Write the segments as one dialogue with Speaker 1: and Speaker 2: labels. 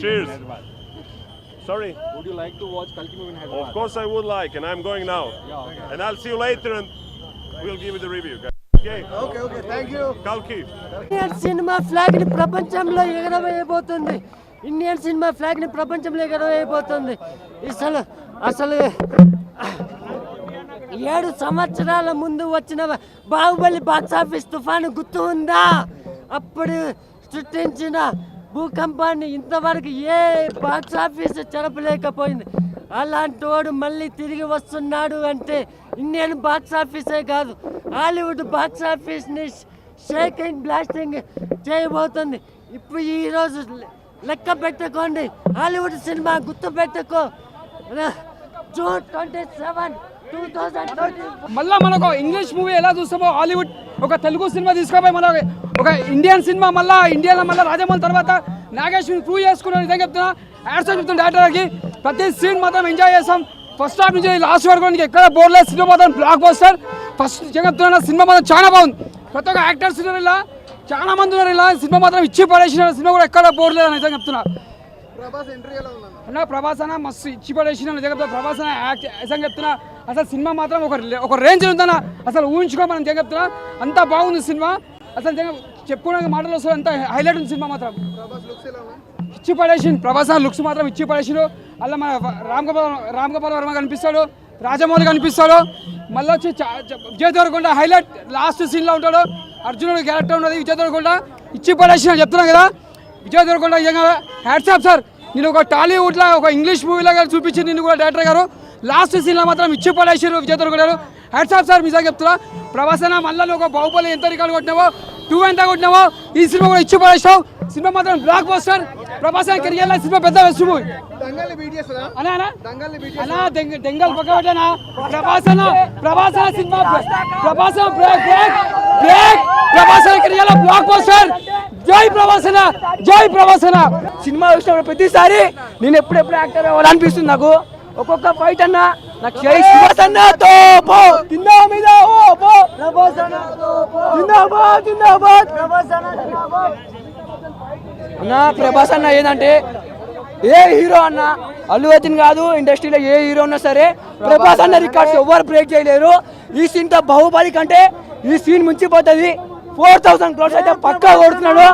Speaker 1: Cheers. Sorry.
Speaker 2: Would you like to watch Kalki movie in Hyderabad?
Speaker 1: Of course I would like, and I'm going now.
Speaker 2: Yeah, okay.
Speaker 1: And I'll see you later, and we'll give you the review. guys. Okay.
Speaker 3: Okay okay thank you
Speaker 1: Kalki.
Speaker 4: Indian cinema ఫ్లాగ్ని ప్రపంచంలో ఎగరవేయబోతుంది Indian cinema ఫ్లాగ్ని ప్రపంచంలో ఎగరవేయబోతుంది అసలు అసలు ఏడు సంవత్సరాల ముందు వచ్చిన బాహుబలి బాక్స్ ఆఫీస్ తుఫాను గుర్తు ఉందా అప్పుడు సృష్టించిన భూకంపాన్ని ఇంతవరకు ఏ బాక్స్ ఆఫీస్ చెరపలేకపోయింది అలాంటి వాడు మళ్ళీ తిరిగి వస్తున్నాడు అంటే ఇండియన్ బాక్స్ ఆఫీసే కాదు హాలీవుడ్ బాక్స్ ఆఫీస్ని షేకింగ్ బ్లాస్టింగ్ చేయబోతుంది. ఇప్పుడు ఈరోజు లెక్క పెట్టుకోండి. హాలీవుడ్ సినిమా గుర్తు పెట్టుకో జూన్ ట్వంటీ సెవెన్.
Speaker 5: మళ్ళా మనకు ఇంగ్లీష్ మూవీ ఎలా చూస్తామో హాలీవుడ్ ఒక తెలుగు సినిమా తీసుకుపోయి మన ఒక ఇండియన్ సినిమా మళ్ళా ఇండియాలో మళ్ళీ రాజమౌళి తర్వాత నాగేశ్వరి ప్రూవ్ చేసుకున్న విధంగా చెప్తున్నా. యాడ్స్ చెప్తున్నా డైరెక్టర్కి ప్రతి సీన్ మాత్రం ఎంజాయ్ చేస్తాం. ఫస్ట్ హాఫ్ నుంచి లాస్ట్ వరకు నీకు ఎక్కడ బోర్లేదు సినిమా మాత్రం బ్లాక్ బస్టర్ ఫస్ట్ చెప్తున్నా సినిమా మాత్రం చాలా బాగుంది. ప్రతి ఒక్క యాక్టర్స్ ఉన్నారు ఇలా చాలా మంది ఉన్నారు ఇలా సినిమా మాత్రం ఇచ్చి పడేసిన సినిమా కూడా ఎక్కడ బోర్లేదు నిజంగా చెప్తున్నా.
Speaker 3: ప్రభాస్ ఎంట్రీ
Speaker 5: అన్న ప్రభాస్ అన్న మస్తు ఇచ్చి పడేసిన నిజంగా ప్రభాస్ అన్న యాక్ట్ నిజంగా చెప్తున్నా. అసలు సినిమా మాత్రం ఒక ఒక రేంజ్ ఉందన్న. అసలు ఊహించుకో మనం చెప్తున్నా? అంత బాగుంది సినిమా. అసలు చెప్పుకోవడానికి మాటలు వస్తుంది అంత హైలైట్ ఉంది సినిమా మాత్రం. ఇచ్చి పడేసింది ప్రభాస్ లుక్స్ మాత్రం ఇచ్చి పడేసిండు. అలా మన రామ్ గోపాల్ రామ్ గోపాల్ వర్మ కనిపిస్తాడు రాజమౌళి కనిపిస్తాడు. మళ్ళీ వచ్చి విజయ్ దేవరకొండ హైలైట్ లాస్ట్ సీన్లో ఉంటాడు. అర్జునుడు క్యారెక్టర్ ఉన్నది విజయ్ దేవరకొండ. ఇచ్చి పడేసిన చెప్తున్నాం కదా. విజయ్ దేవరకొండ నిజంగా హ్యాట్సాప్ సార్ నేను ఒక టాలీవుడ్లో ఒక ఇంగ్లీష్ మూవీలో చూపించి నిన్ను కూడా డైరెక్టర్ గారు. లాస్ట్ సీన్లో మాత్రం ఇచ్చి పడేసారు విజయ్ దేవరకొండ గారు హ్యాట్సాప్ సార్ నిజంగా చెప్తున్నా. ప్రభాసన మళ్ళీ ఒక బాహుబలి ఎంత రికార్డు కొట్టినావో టూ ఎంత కొట్టినావో ఈ సినిమా కూడా ఇచ్చి పడేసావు సినిమా మాత్రం బ్లాక్ బస్టర్ ప్రభాసన కెరియర్లో సినిమా పెద్ద బెస్ట్ మూవీ దెంగల్ పక్కబట్టనా ప్రభాసన ప్రభాసన సినిమా ప్రభాసన బ్రేక్ బ్రేక్ బ్రేక్ ప్రభాసన కెరియర్లో బ్లాక్ బస్టర్ జై ప్రభాసన జై ప్రభాసన.
Speaker 6: సినిమా చూసినప్పుడు ప్రతిసారి నేను ఎప్పుడెప్పుడు యాక్టర్ అవ్వాలనిపిస్తుంది నాకు. ఒక్కొక్క ఫైట్ అన్న నాకు జై మీద జిందాబాద్ జిందాబాద్! అన్న ప్రభాస్ అన్న ఏంటంటే ఏ హీరో అన్న అల్లు అర్జున్ కాదు ఇండస్ట్రీలో ఏ హీరో ఉన్నా సరే ప్రభాస్ అన్న రికార్డ్స్ ఎవరు బ్రేక్ చేయలేరు. ఈ సీన్తో బాహుబలి కంటే ఈ సీన్ ముంచిపోతుంది. ఫోర్ థౌసండ్ క్రోర్స్ అయితే పక్కా కొడుతున్నాడు.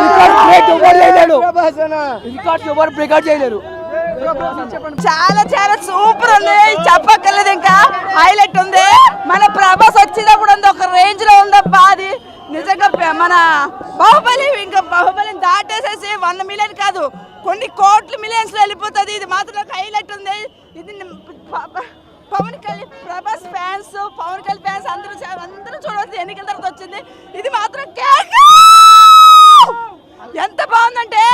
Speaker 6: రికార్డ్స్ ఎవరు
Speaker 3: అన్న
Speaker 6: రికార్డ్స్ ఎవరు బ్రేక్ చేయలేరు.
Speaker 7: చాలా చాలా సూపర్ ఉంది. చెప్పక్కర్లేదు ఇంకా. హైలైట్ ఉంది. మన ప్రభాస్ వచ్చినప్పుడు ఒక రేంజ్లో ఉందబ్బా అది. నిజంగా మన బాహుబలి ఇంకా బాహుబలిని దాటేసేసి వంద మిలియన్ కాదు కొన్ని కోట్ల మిలియన్స్లో వెళ్ళిపోతుంది. ఇది మాత్రం హైలైట్ ఉంది. ఇది పవన్ కళ్యాణ్ ప్రభాస్ ఫ్యాన్స్ పవన్ కళ్యాణ్ ఫ్యాన్స్ అందరూ అందరూ చూడవచ్చు ఎన్నికల తర్వాత వచ్చింది. ఇది మాత్రం ఎంత బాగుందంటే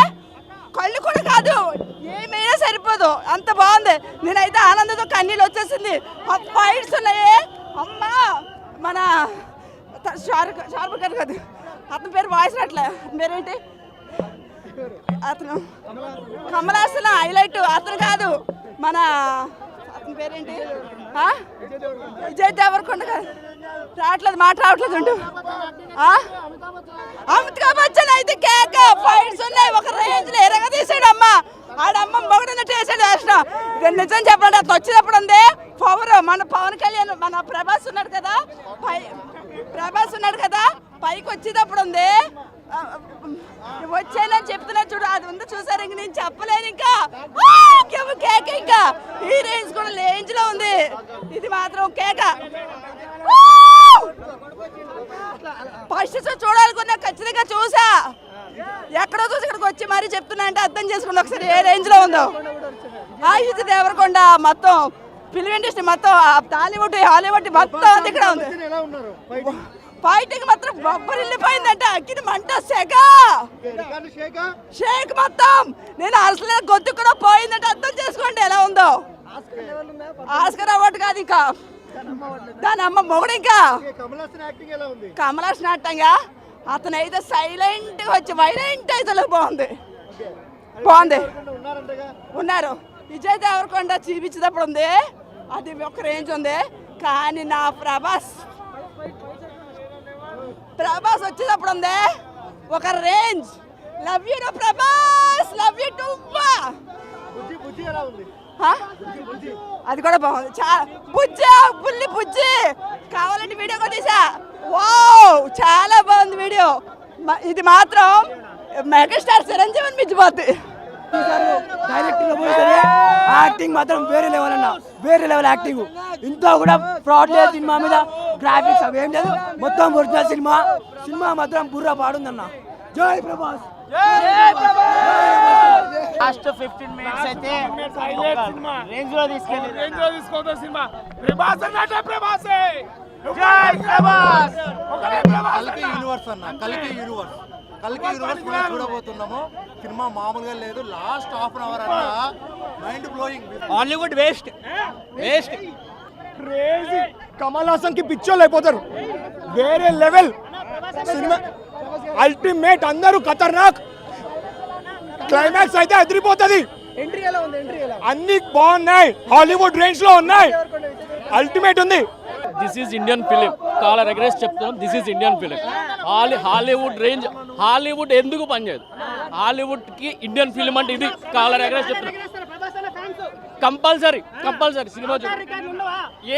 Speaker 7: కళ్ళు కూడా కాదు. ఏమైనా సరిపోదు. అంత బాగుంది. నేనైతే ఆనందంతో కన్నీళ్ళు వచ్చేసింది. ఫైట్స్ ఉన్నాయి. అమ్మా! మన త- షారుఖ్ షారుఖ్ కాదు. అతని పేరు వాయిస్ రావట్లే అతని పేరేంటి? అతను. కమలాసన హైలైట్ అతను కాదు. మన పేరేంటి? ఆ? విజయ్ దేవరకొండ రావట్లేదు మాట రావట్లేదు అంటూ అమితాబ్ బచ్చన్ అయితే కేక. ఫైట్స్ ఉన్నాయి ఒక రేంజ్లో ఎరగ తీసాడు అమ్మ. ఆడమ్మ మొగడున్నట్టు వేసాడు వేసిన ఇక నిజం చెప్పండి అట్లా వచ్చినప్పుడు ఉంది. పవర్ మన పవన్ కళ్యాణ్ మన ప్రభాస్ ఉన్నాడు కదా. పై ప్రభాస్ ఉన్నాడు కదా. పైకి వచ్చేటప్పుడు ఉంది. వచ్చేలా చెప్తున్నా చూడు అది ఉంది చూసారు ఇంక నేను చెప్పలేను ఇంకా. ఆ, కేక ఇంకా. ఈ రేంజ్ కూడా రేంజ్లో ఉంది. ఇది మాత్రం కేక. ఫస్ట్ షో చూడాలనుకున్నా ఖచ్చితంగా చూసా. ఎక్కడో చూసి ఇక్కడికి వచ్చి మరీ చెప్తున్నా అంటే అర్థం చేసుకోండి ఒకసారి ఏ రేంజ్లో ఉందో. ఆ దేవరకొండ మొత్తం ఫిల్మ్ ఇండస్ట్రీ మొత్తం ఆ టాలీవుడ్ హాలీవుడ్ మొత్తం ఇక్కడ ఉంది.
Speaker 3: ఫైటింగ్
Speaker 7: మాత్రం బొబ్బలు అక్కిన మంట సెగ.
Speaker 3: షేక్
Speaker 7: మొత్తం. నేను అసలు గొంతు కూడా పోయిందంటే. అర్థం చేసుకోండి ఎలా ఉందో. ఆస్కర్ అవార్డు కాదు ఇంకా. దాని అమ్మ మొగుడు ఇంకా. కమలాస్ నాటంగా అతను అయితే సైలెంట్ వచ్చి వైలెంట్ అయితే బాగుంది. బాగుంది. ఉన్నారు. విజయ్ దేవరకొండ చూపించేటప్పుడు ఉంది. అది ఒక రేంజ్ ఉంది. కానీ నా ప్రభాస్ ప్రభాస్ వచ్చేటప్పుడు ఉంది? ఒక రేంజ్. లవ్ యూ రా ప్రభాస్ లవ్ యూ టు అది కూడా బాగుంది. చాలా బుజ్జా బుల్లి బుజ్జి. కావాలంటే వీడియో కూడా తీసా. వావ్ చాలా బాగుంది వీడియో. ఇది మాత్రం మెగాస్టార్ చిరంజీవిని మించిపోద్ది.
Speaker 6: డైరెక్ట్ యాక్టింగ్ మాత్రం వేరే లెవెల్ అన్న. వేరే లెవెల్ యాక్టింగ్ ఇంత కూడా ఫ్రాడ్ లేదు సినిమా మీద గ్రాఫిక్స్ అవి ఏం లేదు. మొత్తం ఒరిజినల్ సినిమా. సినిమా మాత్రం బుర్ర పాడుందన్న. జై ప్రభాస్.
Speaker 4: లాస్ట్ ఫిఫ్టీన్ మినిట్స్ అయితే రేంజ్లో తీసుకెళ్ళి
Speaker 3: కల్కి యూనివర్స్ అన్న. కల్కి యూనివర్స్ కల్కి యూనివర్స్ మనం చూడబోతున్నాము. సినిమా మామూలుగా లేదు. లాస్ట్ హాఫ్ అన్ అవర్ అన్న mind blowing.
Speaker 2: Hollywood waste. Waste.
Speaker 5: Crazy. Kamal హాసన్కి పిచ్చోళ్ళు అయిపోతారు. వేరే లెవెల్. సినిమా అల్టిమేట్ అందరూ ఖతర్నాక్. క్లైమాక్స్ అయితే అదిరిపోతుంది.
Speaker 3: ఎంట్రీ ఎలా ఉంది? ఎంట్రీ ఎలా?
Speaker 5: అన్ని బాగున్నాయి. హాలీవుడ్ రేంజ్లో ఉన్నాయి. అల్టిమేట్ ఉంది.
Speaker 2: This is Indian film collar ఎగరేసి చెప్తున్నాం this is Indian film Holly Hollywood range Hollywood ఎందుకు పనిచేయదు? హాలీవుడ్కి ఇండియన్ ఫిలిం అంటే ఇది కాలర్ ఎగరేసి చెప్తున్నాం. కంపల్సరీ కంపల్సరీ సినిమా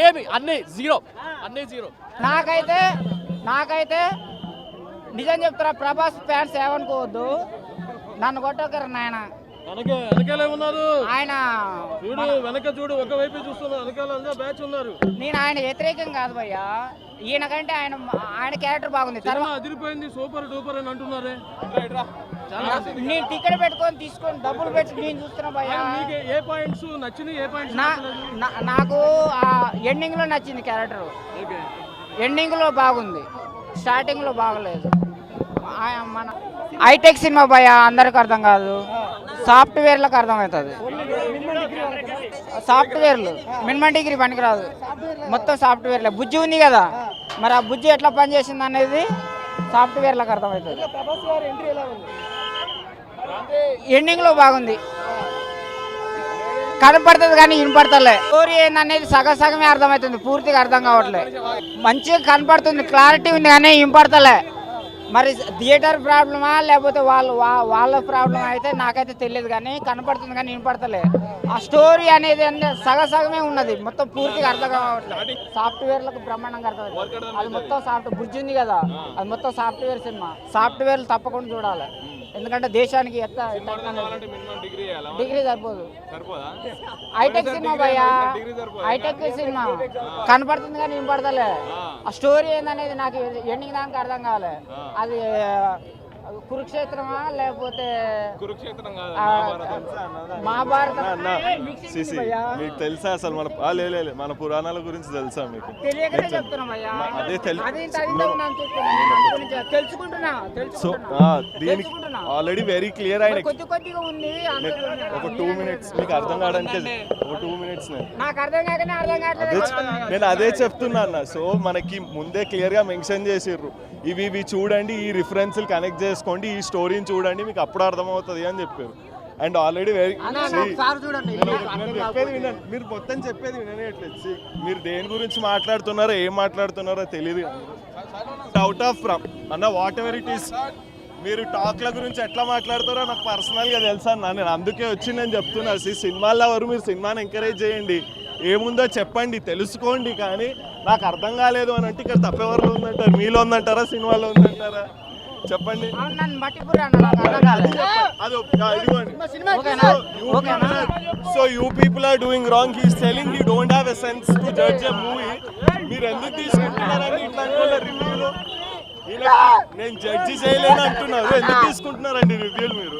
Speaker 2: ఏమి అన్నీ జీరో అన్నీ జీరో
Speaker 8: నాకైతే నాకైతే నిజం చెప్తారా ప్రభాస్ ఫ్యాన్స్ ఏమనుకోవద్దు. నన్ను కొట్టకరు నాయన. ఆయన
Speaker 2: చూడు వెనక చూడు ఒక వైపు చూస్తున్నారు. వెనకాల అందరూ బ్యాచ్ ఉన్నారు.
Speaker 8: నేను ఆయన వ్యతిరేకం కాదు భయ్యా. ఈయన కంటే ఆయన ఆయన క్యారెక్టర్ బాగుంది. తర్వాత
Speaker 2: అదిరిపోయింది సూపర్ డూపర్ అని అంటున్నారే.
Speaker 8: నేను టికెట్ పెట్టుకొని తీసుకొని డబ్బులు పెట్టి నేను చూస్తున్నా భయ్యా.
Speaker 2: ఏ పాయింట్స్ ఏ పాయింట్స్
Speaker 8: నాకు ఆ ఎండింగ్లో నచ్చింది క్యారెక్టర్ ఎండింగ్లో బాగుంది. స్టార్టింగ్లో బాగలేదు. మన హైటెక్ సినిమా భయ అందరికి అర్థం కాదు. సాఫ్ట్వేర్లకు అర్థమవుతుంది. సాఫ్ట్వేర్లు మినిమం డిగ్రీ పనికిరాదు. మొత్తం సాఫ్ట్వేర్లే. బుజ్జి ఉంది కదా? మరి ఆ బుజ్జి ఎట్లా పనిచేసింది అనేది సాఫ్ట్వేర్లకు అర్థమవుతుంది.
Speaker 3: ఎండింగ్లో గారి
Speaker 8: బాగుంది. కనపడుతుంది కానీ వినపడతలే. స్టోరీ ఏందనేది సగం సగమే అర్థమవుతుంది. పూర్తిగా అర్థం కావట్లే. మంచిగా కనపడుతుంది. క్లారిటీ ఉంది కానీ వినపడతలే. మరి థియేటర్ ప్రాబ్లమా లేకపోతే వాళ్ళు వా- వాళ్ళ ప్రాబ్లం అయితే నాకైతే తెలియదు కానీ కనపడుతుంది కానీ వినపడతలే. ఆ స్టోరీ అనేది సగ సగమే ఉన్నది. మొత్తం పూర్తిగా అర్థం కావట్లేదు సాఫ్ట్వేర్లకు బ్రహ్మాండంగా అర్థమవుతుంది అది మొత్తం సాఫ్ట్ బుజ్జి ఉంది కదా అది మొత్తం సాఫ్ట్వేర్ సినిమా. సాఫ్ట్వేర్లు తప్పకుండా చూడాలి. ఎందుకంటే దేశానికి ఎత్త టెక్నాలజీ
Speaker 2: డిగ్రీ
Speaker 8: సరిపోదు. హైటెక్ సినిమా భయ్యా. High tech cinema. కనపడుతుంది కానీ వినపడతలే. ఆ. స్టోరీ ఏందనేది నాకు ఎండింగ్ దానికి అర్థం కావాలి. అది కురుక్షేత్రమా లేకపోతే
Speaker 2: కురుక్షేత్రం కాదు
Speaker 8: ఆ, మహాభారతం.
Speaker 1: సిసి. మీకు తెలుసా అసలు మన ఆ, లే, లే, లే, మన పురాణాల గురించి తెలుసా మీకు? అదే
Speaker 8: తెలుసుకుంటున్నా
Speaker 1: సో
Speaker 8: తెలుసుకుంటున్నా.
Speaker 1: ఆ, దీనికి
Speaker 8: తెలుసుకుంటున్నా.
Speaker 1: ఆల్రెడీ వెరీ క్లియర్ ఆయన
Speaker 8: కొద్ది కొద్దిగా ఉంది అందరూ
Speaker 1: ఒక టూ మినిట్స్ మీకు అర్థం కావడానికి ఒక టూ మినిట్స్
Speaker 8: నాకు అర్థం కాకనే అర్థం
Speaker 1: అదే
Speaker 8: కావట్లేదు
Speaker 1: చె- నేను అదే చెప్తున్నా అన్న. సో మనకి ముందే క్లియర్గా మెన్షన్ చేసిర్రు. ఇవి ఇవి చూడండి ఈ రిఫరెన్స్లు కనెక్ట్ చేసుకోండి ఈ స్టోరీని చూడండి మీకు అప్పుడు అర్థమవుతుంది అని చెప్పారు. అండ్ ఆల్రెడీ వెరీ చెప్పేది వినండి. మీరు మొత్తం చెప్పేది వినట్లేదు See, మీరు దేని గురించి మాట్లాడుతున్నారో ఏం మాట్లాడుతున్నారో తెలియదు అవుట్ ఆఫ్ ఫ్రమ్ అన్న వాట్ ఎవర్ ఇట్ ఈస్ మీరు టాక్ల గురించి ఎట్లా మాట్లాడతారో నాకు పర్సనల్గా తెలుసా అన్న. నేను అందుకే వచ్చి నేను చెప్తున్నా సినిమాల్లో ఎవరు మీరు సినిమాని ఎంకరేజ్ చేయండి. ఏముందో చెప్పండి తెలుసుకోండి కానీ నాకు అర్థం కాలేదు అని అంటే ఇక్కడ తప్పెవరిలో ఉందంటారు. మీలో ఉందంటారా సినిమాలో ఉందంటారా? చెప్పండి.
Speaker 8: అవును, నన్ను మట్టిపురా అన్న నాకు అర్థం కాలేదు.
Speaker 1: అది ఒక- ఆ, ఇదిగోండి.
Speaker 8: ఓకేనా
Speaker 1: You
Speaker 8: ఓకేనా
Speaker 1: people are- so you people are doing wrong. He's telling he don't have a sense to judge a movie. మీరు ఎందుకు తీసుకుంటున్నారని వాళ్ళ రివ్యూలు నేను జడ్జి చేయలేను అంటున్నారు. ఎందుకు తీసుకుంటున్నారండి రివ్యూలు మీరు?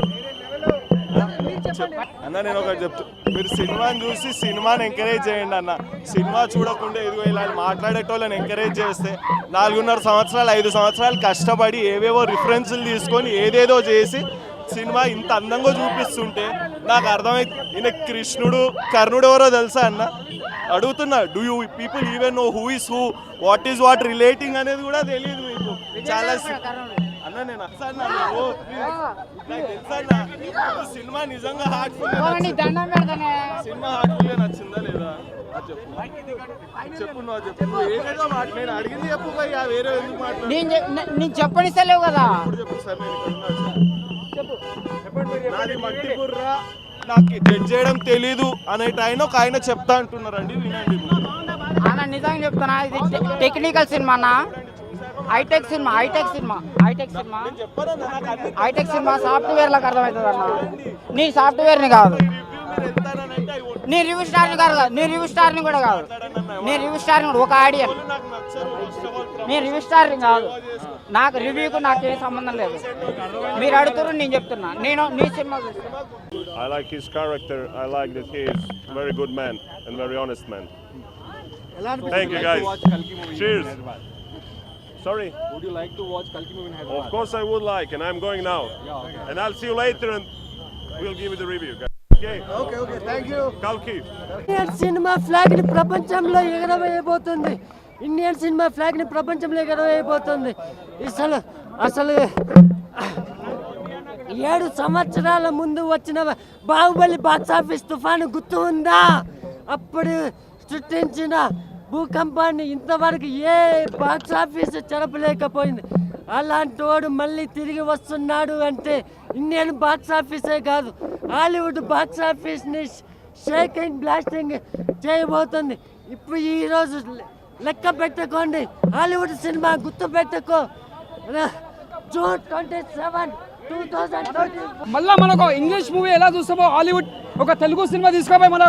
Speaker 1: అన్న నేను ఒకటి చెప్తా మీరు సినిమాని చూసి సినిమాని ఎంకరేజ్ చేయండి అన్న. సినిమా చూడకుండా ఇదిగో ఇలా మాట్లాడేటోళ్ళని ఎంకరేజ్ చేస్తే నాలుగున్నర సంవత్సరాలు ఐదు సంవత్సరాలు కష్టపడి ఏవేవో రిఫరెన్సులు తీసుకొని ఏదేదో చేసి సినిమా ఇంత అందంగా చూపిస్తుంటే నాకు అర్థమైంది ఈయన కృష్ణుడు కర్ణుడు ఎవరో తెలుసా అన్న? అడుగుతున్నా do you people even know who is who what is what relating అనేది కూడా తెలియదు మీకు. చాలా అన్న నేను అసలు తెలుసా సినిమా నిజంగా హార్ట్ఫుల్ సినిమా హార్ట్ఫుల్ నచ్చిందా లేదా? చెప్పు. చెప్పు. నువ్వు చెప్పు. నువ్వు ఏదేదో మాట నేను అడిగింది చెప్పు భయ్యా వేరే ఎందుకు మాట్లాడు
Speaker 8: నేను చెప్పనిస్తలేవు కదా.
Speaker 1: చెప్పు సార్ నేను ఇక్కడ. నాది మట్టి బుర్ర. నాకు జడ్జ్ చేయడం తెలీదు అనేట ఆయన ఒక ఆయన చెప్తా అంటున్నారండి వినండి.
Speaker 8: నిజంగా చెప్తున్నా ఇది టెక్నికల్ సినిమా అన్న. High tech cinema high tech cinema high tech cinema. High tech cinema సాఫ్ట్వేర్లకు అర్థమవుతుంది అన్న నీ సాఫ్ట్వేర్ని కాదు. నీ రివ్యూ స్టార్ని కాదు నీ రివ్యూ స్టార్ని కూడా కాదు. నీ రివ్యూ స్టార్ని కూడా ఒక ఆడియన్ నీ రివ్యూ స్టార్ని కాదు. నాకు రివ్యూకు నాకు ఏ సంబంధం లేదు. మీరు అడుగుతారు నేను చెప్తున్నా. నేను నీ cinema
Speaker 9: I like his character. I like that he is very good man and very honest man. Thank you guys. Cheers. Sorry.
Speaker 10: Would you like to watch Kalki movie in Hyderabad?
Speaker 9: Of course I would like, and I'm going now. And I'll see you later, and we'll give you the review. guys. Okay.
Speaker 3: Okay okay thank you
Speaker 9: Kalki.
Speaker 4: Indian cinema ఫ్లాగ్ని ప్రపంచంలో ఎగరవేయబోతుంది Indian cinema ఫ్లాగ్ని ప్రపంచంలో ఎగరవేయబోతుంది అసలు అసలు ఏడు సంవత్సరాల ముందు వచ్చిన బాహుబలి బాక్స్ ఆఫీస్ తుఫాను గుర్తు ఉందా అప్పుడు సృష్టించిన భూకంపాన్ని ఇంతవరకు ఏ బాక్స్ ఆఫీస్ చెరపలేకపోయింది అలాంటి వాడు మళ్ళీ తిరిగి వస్తున్నాడు అంటే ఇండియన్ బాక్స్ ఆఫీసే కాదు హాలీవుడ్ బాక్స్ ఆఫీస్ని షేకింగ్ బ్లాస్టింగ్ చేయబోతుంది. ఇప్పుడు ఈరోజు లెక్క పెట్టుకోండి. హాలీవుడ్ సినిమా గుర్తు పెట్టుకో. June twenty seven.
Speaker 5: మళ్ళా మనకు ఇంగ్లీష్ మూవీ ఎలా చూస్తామో హాలీవుడ్ ఒక తెలుగు సినిమా తీసుకుపోయి మన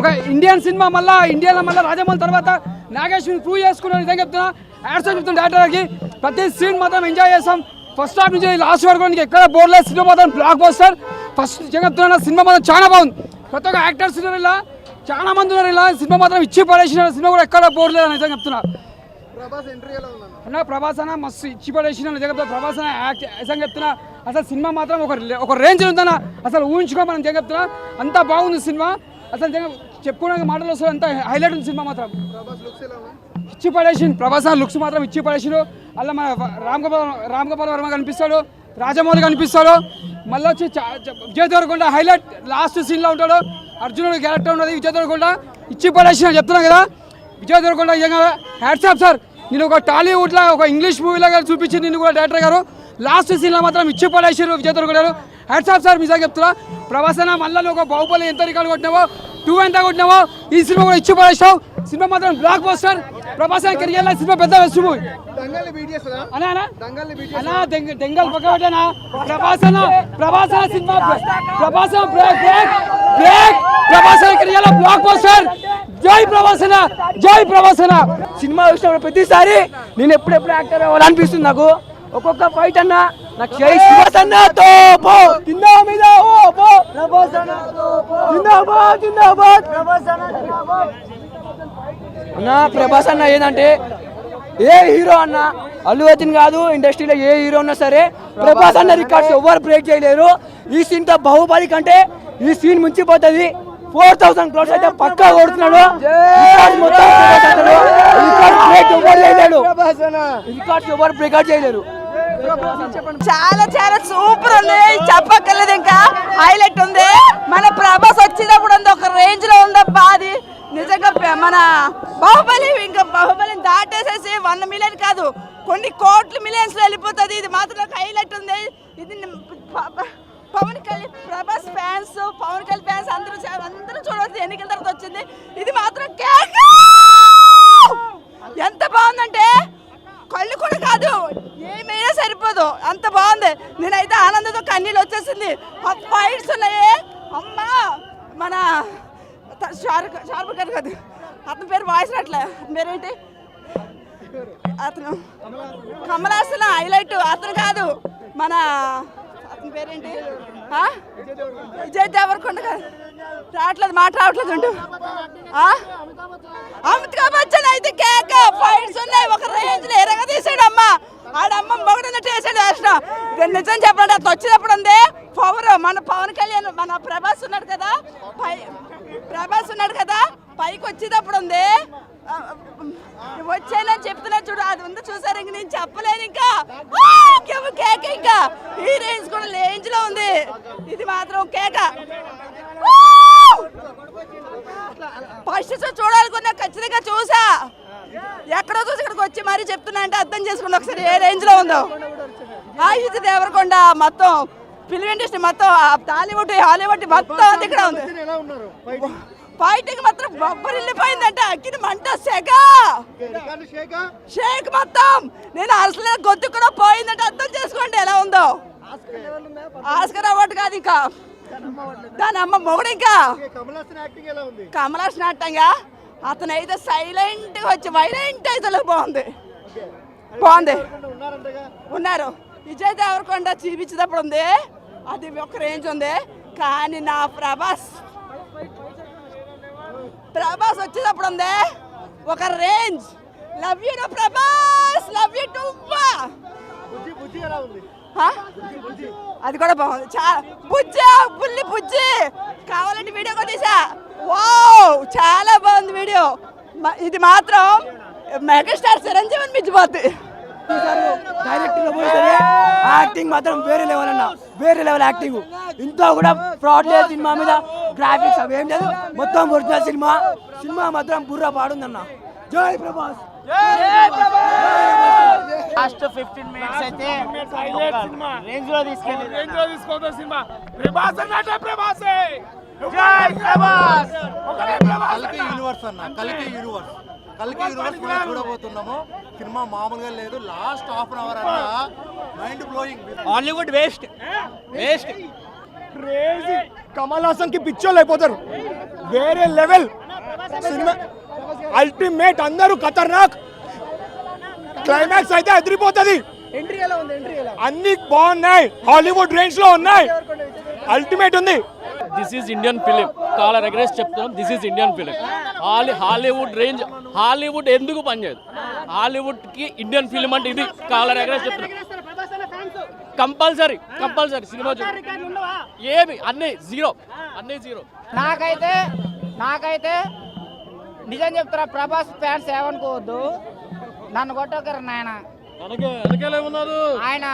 Speaker 5: ఒక ఇండియన్ సినిమా మళ్ళా ఇండియాలో మళ్ళీ రాజమౌళి తర్వాత నాగేశ్వరిని ప్రూవ్ చేసుకున్న నిజంగా చెప్తున్నా. యాడ్స్ చెప్తున్నా డైరెక్టర్కి ప్రతి సీన్ మాత్రం ఎంజాయ్ చేస్తాం. ఫస్ట్ హాఫ్ నుంచి లాస్ట్ వరకు నీకు ఎక్కడ బోర్లేదు సినిమా మాత్రం బ్లాక్ బస్టర్ ఫస్ట్ చెప్తున్నా సినిమా మాత్రం చాలా బాగుంది. ప్రతి ఒక్క యాక్టర్స్ ఉన్నారు ఇలా. చాలా మంది ఉన్నారు ఇలా. సినిమా మాత్రం ఇచ్చి పడేసిన సినిమా కూడా ఎక్కడ బోర్లేదు నిజంగా చెప్తున్నా.
Speaker 3: ప్రభాస్ ఎంట్రీ ఎలా ఉందన్న?
Speaker 5: అన్న ప్రభాస్ అన్న మస్తు ఇచ్చి పడేసిన నిజంగా చెప్తున్నా. ప్రభాస్ అన్న యాక్ట్ నిజంగా చెప్తున్నా. అసలు సినిమా మాత్రం ఒక ఒక రేంజ్ ఉందన్న. అసలు ఊహించుకో మనం నిజంగా చెప్తున్నా. అంత బాగుంది సినిమా. అసలు చెప్పుకోవడానికి మాటలు వస్తుంది అంత హైలైట్ ఉంది సినిమా మాత్రం. ఇచ్చి పడేసింది ప్రభాస్ లుక్స్ మాత్రం ఇచ్చి పడేసిండు. అలా మన రామ్ గోపాల్ రామ్ గోపాల్ వర్మ కనిపిస్తాడు. రాజమౌళి కనిపిస్తాడు. మళ్ళీ వచ్చి విజయ్ దేవరకొండ హైలైట్ లాస్ట్ సీన్లో ఉంటాడు. అర్జునుడు క్యారెక్టర్ ఉన్నది విజయ్ దేవరకొండ. ఇచ్చి పడేసిన చెప్తున్నాను కదా. విజయ్ దేవరకొండ హ్యాట్సాప్ సార్ నేను ఒక టాలీవుడ్లో ఒక ఇంగ్లీష్ మూవీలాగా చూపించి నేను కూడా డైరెక్టర్ గారు. లాస్ట్ సీన్లో మాత్రం ఇచ్చి పడేసారు గారు హ్యాట్సాప్ సార్ నిజంగా చెప్తున్నా. ప్రభాస్ అన్న మళ్ళీ ఒక బాహుబలి ఎంత రికార్డు కొట్టినావో టూ ఎంత కొట్టినావో ఈ సినిమా కూడా ఇచ్చి పడేసావు సినిమా మాత్రం బ్లాక్ బస్టర్ ప్రభాస్ అన్న కెరియర్లో సినిమా పెద్ద బెస్ట్ మూవీ దెంగల్ పక్క పెట్టానా ప్రభాసన ప్రభాసన సినిమా ప్రభాసన బ్రేక్ బ్రేక్ బ్రేక్ ప్రభాసన కెరియర్లో బ్లాక్ బస్టర్ జై ప్రభాసన జై ప్రభాసన.
Speaker 6: సినిమా చూసినప్పుడు ప్రతిసారి నేను ఎప్పుడెప్పుడు యాక్టర్ అవ్వాలనిపిస్తుంది నాకు. ఒక్కొక్క ఫైట్ అన్న నాకు జై శివాస్ అన్న తో పో. కింద మీద ఓ పో. జిందాబాద్ జిందాబాద్. అన్న ప్రభాస్ అన్న ఏంటంటే ఏ హీరో అన్న అల్లు అర్జున్ కాదు ఇండస్ట్రీలో ఏ హీరో ఉన్నా సరే ప్రభాస్ అన్న రికార్డ్స్ ఎవరు బ్రేక్ చేయలేరు. ఈ సీన్తో బాహుబలి కంటే ఈ సీన్ ముంచిపోతుంది. ఫోర్ థౌసండ్ క్రోర్స్ అయితే పక్కా కొడుతున్నాడు. రికార్డ్స్ ప్రభాస్ ఎవరు చేయలేడు. రికార్డ్స్ ఎవరు చేయలేరు.
Speaker 7: చాలా చాలా సూపర్ ఉంది. చెప్పక్కర్లేదు ఇంకా. హైలైట్ ఉంది. మన ప్రభాస్ వచ్చినప్పుడు ఉంది ఒక రేంజ్లో ఉందబ్బా అది నిజంగా మన బాహుబలి ఇంకా బాహుబలిని దాటేసేసి వంద మిలియన్ కాదు కొన్ని కోట్ల మిలియన్స్లో వెళ్ళిపోతుంది. ఇది మాత్రం హైలైట్ ఉంది. ఇది పవన్ కళ్యాణ్ ప్రభాస్ ఫ్యాన్స్ పవన్ కళ్యాణ్ ఫ్యాన్స్ అందరూ అందరూ చూడవచ్చు ఎన్నికల తర్వాత వచ్చింది. ఇది మాత్రం కేక! ఎంత బాగుందంటే కళ్ళు కూడా కాదు ఏమైనా సరిపోదు అంత బాగుంది నేనైతే ఆనందంతో వచ్చేసింది. ఆ ఫైట్స్ ఉన్నాయి. అమ్మా మన త- షారుఖ్ షారుఖ్ ఖాన్ కాదు. అతని పేరు వాయిస్ రాట్లే అతని పేరేంటి అతను కమలాసన హైలైట్. అతను కాదు మన అతని పేరేంటి ఆ? విజయ్ దేవరకొండ కాదు రావట్లేదు మాట రావట్లేదు ఉండు ఆ? అమితాబ్ బచ్చన్ అయితే కేక. ఫైట్స్ ఉన్నాయి. ఒక రేంజ్లో ఎరగ తీసాడు అమ్మ. ఆడమ్మ మొగడన్నట్టు వేసాడు నిజం చెప్పండి అట్లా వచ్చినప్పుడు ఉంది. పవర్ మన పవన్ కళ్యాణ్ మన ప్రభాస్ ఉన్నాడు కదా. పై ప్రభాస్ ఉన్నాడు కదా. పైకి వచ్చేటప్పుడు ఉంది. ఆ, వచ్చానని చెప్తున్నా చూడు అది ఉంది చూసారు ఇంక నేను చెప్పలేను ఇంకా. కేక ఇంకా. ఈ రేంజ్ కూడా రేంజ్లో ఉంది. ఇది మాత్రం కేక. ఫస్ట్ షో చూడాలనుకున్నా ఖచ్చితంగా చూసా. ఎక్కడో చూసి ఇక్కడికి వచ్చి మరీ చెప్తున్నా అంటే అర్థం చేసుకోండి ఒకసారి ఏ రేంజ్లో ఉందో. ఆయుధ దేవరకొండ మొత్తం ఫిల్మ్ ఇండస్ట్రీ మొత్తం ఆ టాలీవుడ్ హాలీవుడ్ మొత్తం అంతా ఇక్కడ ఉంది. ఫైటింగ్ మాత్రం బొబ్బలు వెళ్ళిపోయిందంట అక్కిన మంట సెగ.
Speaker 3: షేకా
Speaker 7: షేక్ మొత్తం. నేను అసలు గొంతు కూడా పోయిందంటే అర్థం చేసుకోండి ఎలా ఉందో. ఆస్కర్ అవార్డు కాదు ఇంకా. దాని అమ్మ మొగుడు ఇంకా.
Speaker 3: కమల్ హాసన్ యాక్టింగ్?
Speaker 7: అతను అయితే సైలెంట్ వచ్చి వైలెంట్ అయితే బాగుంది. బాగుంది. ఉన్నారు. విజయ్ దేవరకొండ చూపించేటప్పుడు ఉంది. అది ఒక రేంజ్ ఉంది. కానీ నా ప్రభాస్. ప్రభాస్ వచ్చేటప్పుడు ఉంది. ఒక range love you no Prabhas. Love you too అది కూడా బాగుంది. చాలా బుజ్జి బుల్లి బుజ్జి. కావాలంటే వీడియో కూడా తీసా. వా చాలా బాగుంది వీడియో. ఇది మాత్రం మెగాస్టార్ చిరంజీవి మించిపోద్ది
Speaker 6: డైరెక్ట్లో యాక్టింగ్ మాత్రం వేరే లెవెల్ అన్న. వేరే లెవెల్ యాక్టింగ్ ఇంత కూడా ఫ్రాడ్ లేదు సినిమా మీద. గ్రాఫిక్స్ అవి ఏం లేదు. మొత్తం ఒరిజినల్ సినిమా. సినిమా మాత్రం బుర్ర పాడుందన్న. జై ప్రభాస్.
Speaker 8: లాస్ట్ ఫిఫ్టీన్ మినిట్స్ అయితే రేంజ్లో తీసుకెళ్ళి
Speaker 3: కల్కి యూనివర్స్ అన్న కల్కి యూనివర్స్ కల్కి యూనివర్స్ మనం చూడబోతున్నాము. సినిమా మామూలుగా లేదు. లాస్ట్ హాఫ్ అన్ అవర్ అన్న mind blowing
Speaker 8: Hollywood waste waste
Speaker 10: crazy Kamal హాసన్కి పిచ్చోళ్ళు అయిపోతారు. వేరే లెవెల్. సినిమా అల్టిమేట్ అందరూ ఖతర్నాక్. క్లైమాక్స్ అయితే అదిరిపోతుంది. అన్ని బాగున్నాయి. హాలీవుడ్ రేంజ్లో ఉన్నాయి. అల్టిమేట్ ఉంది.
Speaker 2: This is Indian film collar ఎగరేసి చెప్తున్నాం. This is Indian film Holly Hollywood range Hollywood ఎందుకు పనిచేయదు? హాలీవుడ్కి ఇండియన్ ఫిలిం అంటే ఇది కాలర్ ఎగరేసి చెప్తున్నాం. కంపల్సరీ కంపల్సరీ సినిమా ఏమి? అన్నీ జీరో. అన్నీ జీరో.
Speaker 8: నాకైతే నాకైతే నిజం చెప్తారా ప్రభాస్ ఫ్యాన్స్ ఏమనుకోవద్దు. నన్ను కొట్టకరు నాయన. ఆయన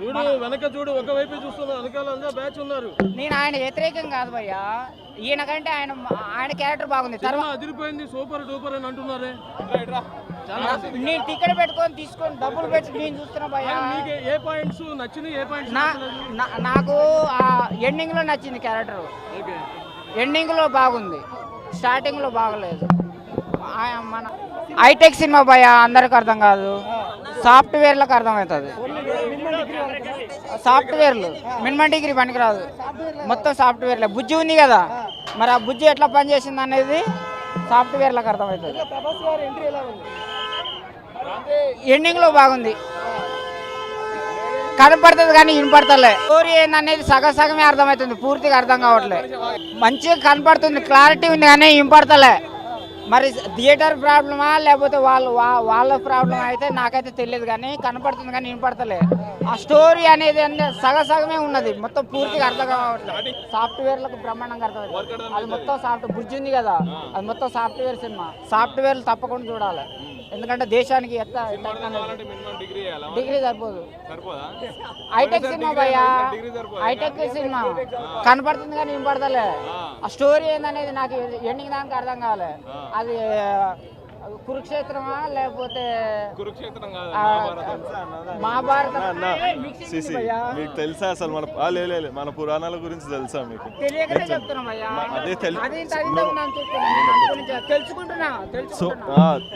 Speaker 2: చూడు వెనక చూడు ఒకవైపు చూస్తున్నారు. వెనకాల బ్యాచ్ ఉన్నారు.
Speaker 8: నేను ఆయన వ్యతిరేకం కాదు భయ్యా. ఈయన కంటే ఆయన ఆయన క్యారెక్టర్ బాగుంది. తర్వాత
Speaker 2: అదిరిపోయింది సూపర్ డూపర్ అని అంటున్నారే.
Speaker 8: నేను టికెట్ పెట్టుకొని తీసుకొని డబ్బులు పెట్టి నేను చూస్తున్నా భయ్యా.
Speaker 2: మీకు ఏ పాయింట్స్ నచ్చినాయి ఏ పాయింట్స్
Speaker 8: నాకు ఆ ఎండింగ్లో నచ్చింది క్యారెక్టర్. ఎండింగ్లో బాగుంది. స్టార్టింగ్లో బాగలేదు. మన హైటెక్ సినిమా భయ అందరికి అర్థం కాదు. సాఫ్ట్వేర్లకు అర్థమవుతుంది. సాఫ్ట్వేర్లు మినిమం డిగ్రీ పనికిరాదు. మొత్తం సాఫ్ట్వేర్లే. బుజ్జి ఉంది కదా? మరి ఆ బుజ్జి ఎట్లా పనిచేసింది అనేది సాఫ్ట్వేర్లకు అర్థమవుతుంది. ఎండింగ్లో బాగుంది. కనపడుతుంది కానీ వినపడతలే. స్టోరీ ఏందనేది సగం సగమే అర్థమవుతుంది. పూర్తిగా అర్థం కావట్లేదు మంచిగా కనపడుతుంది. క్లారిటీ ఉంది కానీ వినపడతలే. మరి థియేటర్ ప్రాబ్లమా లేకపోతే వాళ్ళు వాళ్ళ ప్రాబ్లం అయితే నాకైతే తెలియదు కానీ కనపడుతుంది కానీ వినపడతలే. ఆ స్టోరీ అనేది సగం సగమే ఉన్నది. మొత్తం పూర్తిగా అర్థం కావట్లేదు. సాఫ్ట్వేర్లకు బ్రహ్మాండంగా అర్థమవుతుంది అది మొత్తం సాఫ్ట్ బుజ్జి ఉంది కదా అది మొత్తం సాఫ్ట్వేర్ సినిమా. సాఫ్ట్వేర్లు తప్పకుండా చూడాలి. ఎందుకంటే దేశానికి ఎట్ట డిగ్రీ సరిపోదు. హైటెక్ సినిమా భయ్యా. High tech cinema. కనపడుతుంది కానీ వినపడతలే. ఆ. స్టోరీ ఏందనేది నాకు ఎండింగ్ దానికి అర్థం కాలే. అది కురుక్షేత్రమా లేకపోతే మహాభారతం.
Speaker 1: సిసి. మీకు తెలుసా అసలు మన ఆ, లే లే, లే, మన పురాణాల గురించి తెలుసా మీకు?
Speaker 8: తెలియకనే చెప్తున్నా భయ్యా.
Speaker 1: అదే
Speaker 8: తెలుసుకుంటున్నా
Speaker 1: సో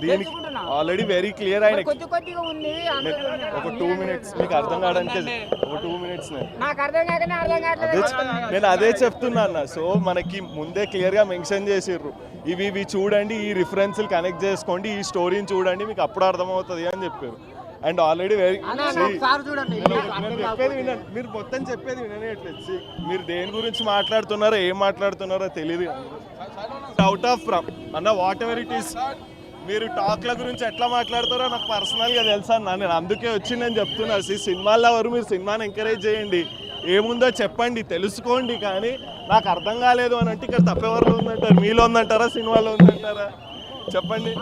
Speaker 1: దీనికి. ఆల్రెడీ వెరీ క్లియర్ ఆయన.
Speaker 8: కొద్ది కొద్దిగా ఉంది
Speaker 1: ఒక టూ మినిట్స్ మీకు అర్థం కావడానికి ఒక టూ మినిట్స్
Speaker 8: నాకు అర్థం కాకనే అర్థం కావట్లేదు.
Speaker 1: నేను అదే చెప్తున్నా అన్న. సో మనకి ముందే క్లియర్గా మెన్షన్ చేసిర్రు. ఇవి ఇవి చూడండి ఈ రిఫరెన్స్ కనెక్ట్ చేసుకోండి ఈ స్టోరీని చూడండి మీకు అప్పుడు అర్థమవుతుంది అని చెప్పారు. అండ్ ఆల్రెడీ వెరీ చెప్పేది వినండి. మీరు మొత్తం చెప్పేది వినట్లేదు మీరు దేని గురించి మాట్లాడుతున్నారో ఏం మాట్లాడుతున్నారో తెలియదు అవుట్ ఆఫ్ ఫ్రమ్ అన్న వాట్ ఎవర్ ఇట్ ఈస్ మీరు టాక్ల గురించి ఎట్లా మాట్లాడతారో నాకు పర్సనల్గా తెలుసా అన్న. నేను అందుకే వచ్చి నేను చెప్తున్నా. సినిమాల్లో ఎవరు మీరు సినిమాని ఎంకరేజ్ చేయండి. ఏముందో చెప్పండి తెలుసుకోండి కానీ నాకు అర్థం కాలేదు అని అంటే ఇక్కడ తప్పెవరిలో ఉందంటారు? మీలో ఉందంటారా? సినిమాలో ఉందంటారా? చెప్పండి.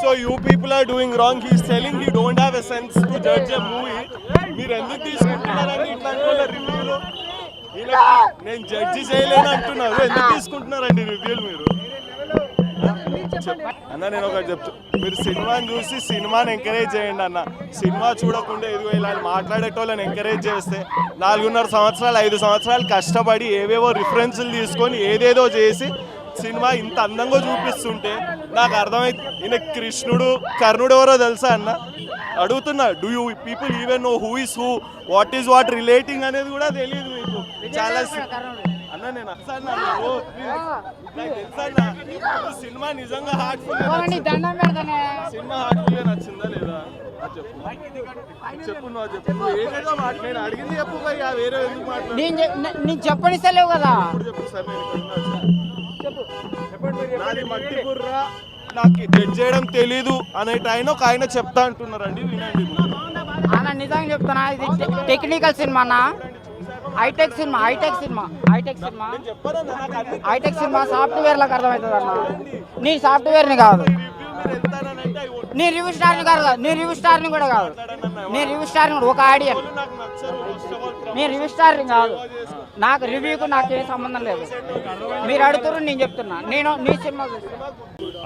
Speaker 1: So you people are doing wrong he's telling you don't have a sense to judge a movie మీరు ఎందుకు తీసుకుంటున్నారండి ఇట్లాంటి వాళ్ళ రివ్యూలు నేను జడ్జి చేయలేను అంటున్నారు. ఎందుకు తీసుకుంటున్నారండి రివ్యూలు మీరు? అన్న నేను ఒకటి చెప్తా మీరు సినిమాని చూసి సినిమాని ఎంకరేజ్ చేయండి అన్న. సినిమా చూడకుండా ఎదుగు ఇలా మాట్లాడేటోళ్ళని ఎంకరేజ్ చేస్తే నాలుగున్నర సంవత్సరాలు ఐదు సంవత్సరాలు కష్టపడి ఏవేవో రిఫరెన్సులు తీసుకొని ఏదేదో చేసి సినిమా ఇంత అందంగా చూపిస్తుంటే నాకు అర్థమైంది ఈయన కృష్ణుడు కర్ణుడు ఎవరో తెలుసా అన్న? అడుగుతున్నా do you people even know who is who what is what relating అనేది కూడా తెలియదు మీకు. చాలా అన్న నేను అసలు తెలుసా సినిమా నిజంగా హార్ట్ఫుల్ సినిమా హార్ట్ఫుల్ నచ్చిందా లేదా? చెప్పు. చెప్పు నువ్వు అది చెప్పు. నువ్వు ఏదేదో మాట? నేను అడిగింది చెప్పు భయ్యా వేరే ఎందుకు మాట్లాడు
Speaker 8: నేను నేను చెప్పనిస్తలేవు కదా.
Speaker 1: ఇప్పుడు చెప్పు సార్ నేను. నాది మట్టి బుర్ర నాకు జడ్జ్ చేయడం తెలీదు అనేట ఆయన ఒక ఆయన చెప్తా అంటున్నారండి వినండి
Speaker 8: నిజంగా చెప్తానా ఇది టెక్నికల్ సినిమా అన్న. High tech cinema high tech cinema high tech cinema. High tech cinema సాఫ్ట్వేర్లకు అర్థమవుతుంది అన్న. నీ సాఫ్ట్వేర్ని కాదు. నీ రివ్యూ స్టార్ని కాదు నీ రివ్యూ స్టార్ని కూడా కాదు. నీ రివ్యూ స్టార్ని కూడా ఒక ఆడియన్ నీ రివ్యూ స్టార్ని కాదు. నాకు రివ్యూకు నాకేం సంబంధం లేదు. మీరు అడుగుతారు నేను చెప్తున్నా. నేను నీ cinema.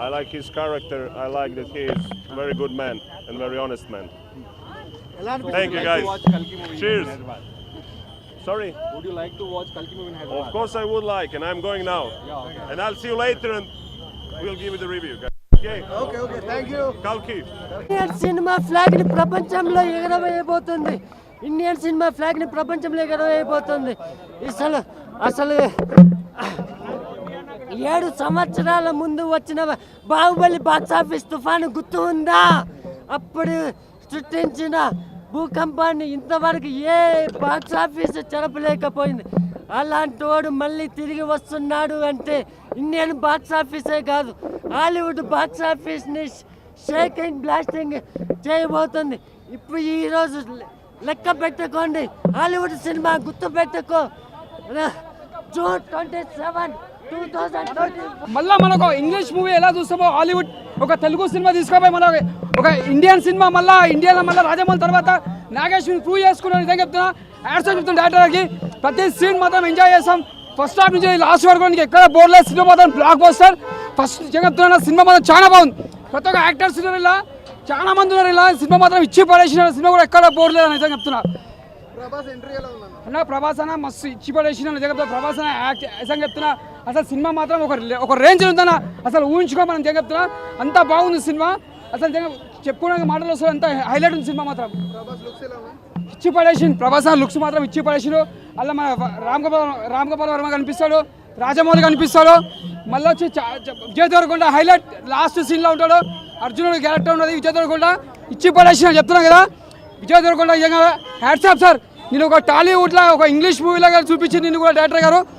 Speaker 9: I like his character. I like that he is very good man and very honest man. Thank you guys. Cheers. Sorry.
Speaker 10: Would you like to watch Kalki movie in Hyderabad?
Speaker 9: Of course I would like, and I'm going now. And I'll see you later, and we'll give you the review. guys. Okay.
Speaker 3: Okay okay thank you
Speaker 9: Kalki.
Speaker 4: Indian cinema ఫ్లాగ్ని ప్రపంచంలో ఎగరవేయబోతుంది Indian cinema ఫ్లాగ్ని ప్రపంచంలో ఎగరవేయబోతుంది అసలు అసలు ఏడు సంవత్సరాల ముందు వచ్చిన బాహుబలి బాక్స్ ఆఫీస్ తుఫాను గుర్తు ఉందా అప్పుడు సృష్టించిన భూకంపాన్ని ఇంతవరకు ఏ బాక్స్ ఆఫీస్ చెరపలేకపోయింది అలాంటి వాడు మళ్ళీ తిరిగి వస్తున్నాడు అంటే ఇండియన్ బాక్స్ ఆఫీసే కాదు హాలీవుడ్ బాక్స్ ఆఫీస్ని షేకింగ్ బ్లాస్టింగ్ చేయబోతుంది. ఇప్పుడు ఈరోజు లెక్క పెట్టుకోండి. హాలీవుడ్ సినిమా గుర్తు పెట్టుకో జూన్ ట్వంటీ సెవెన్.
Speaker 5: మళ్ళీ మనకు ఇంగ్లీష్ మూవీ ఎలా చూస్తామో హాలీవుడ్ ఒక తెలుగు సినిమా తీసుకుపోయి మన ఒక ఇండియన్ సినిమా మళ్ళీ ఇండియాలో మళ్ళీ రాజమౌళి తర్వాత నాగేశ్వరి ప్రూవ్ చేసుకున్నాను నిజంగా చెప్తున్నా? యాడ్స్ చెప్తున్నా డైరెక్టర్కి ప్రతి సీన్ మాత్రం ఎంజాయ్ చేస్తాం. ఫస్ట్ హాఫ్ నుంచి లాస్ట్ వరకు నీకు ఎక్కడ బోర్లేదు సినిమా మాత్రం బ్లాక్ బస్టర్ ఫస్ట్ నిజంగా చెప్తున్నా? సినిమా మాత్రం చాలా బాగుంది. ప్రతి ఒక్క యాక్టర్స్ ఉన్నారు ఇలా. చాలా మంది ఉన్నారు ఇలా. సినిమా మాత్రం ఇచ్చి పడేసిన సినిమా కూడా ఎక్కడ బోర్లేదు నిజంగా చెప్తున్నా.
Speaker 3: ప్రభాస్ ఎంట్రీ ఎలా ఉందన్న?
Speaker 5: అన్న ప్రభాస్ అన్న మస్తు ఇచ్చి పడేసిన నిజంగా ప్రభాస్ అన్న యాక్ట్ నిజంగా చెప్తున్నా అసలు సినిమా మాత్రం ఒక ఒక రేంజ్ ఉందన్న. అసలు ఊహించుకో మనం నిజంగా చెప్తున్నా? అంత బాగుంది సినిమా. అసలు చెప్పుకోవడానికి మాటలు వస్తుంది అంత హైలైట్ ఉంది సినిమా మాత్రం.
Speaker 3: ప్రభాస్
Speaker 5: ఇచ్చి పడేసింది ప్రభాస్ లుక్స్ మాత్రం ఇచ్చి పడేసిండు. అలా మన రామ్ గోపాల్ రామ్ గోపాల్ వర్మ కనిపిస్తాడు. రాజమౌళి కనిపిస్తాడు. మళ్ళీ వచ్చి చా- విజయ్ దేవరకొండ హైలైట్ లాస్ట్ సీన్లో ఉంటాడు. అర్జునుడు క్యారెక్టర్ ఉన్నది విజయ్ దేవరకొండ. ఇచ్చి పడేసిన చెప్తున్నా కదా. విజయ్ దేవరకొండ నిజంగా హ్యాట్సాప్ సార్ నేను ఒక టాలీవుడ్లో ఒక ఇంగ్లీష్ మూవీలో చూపించి నేను కూడా డైరెక్టర్ గారు.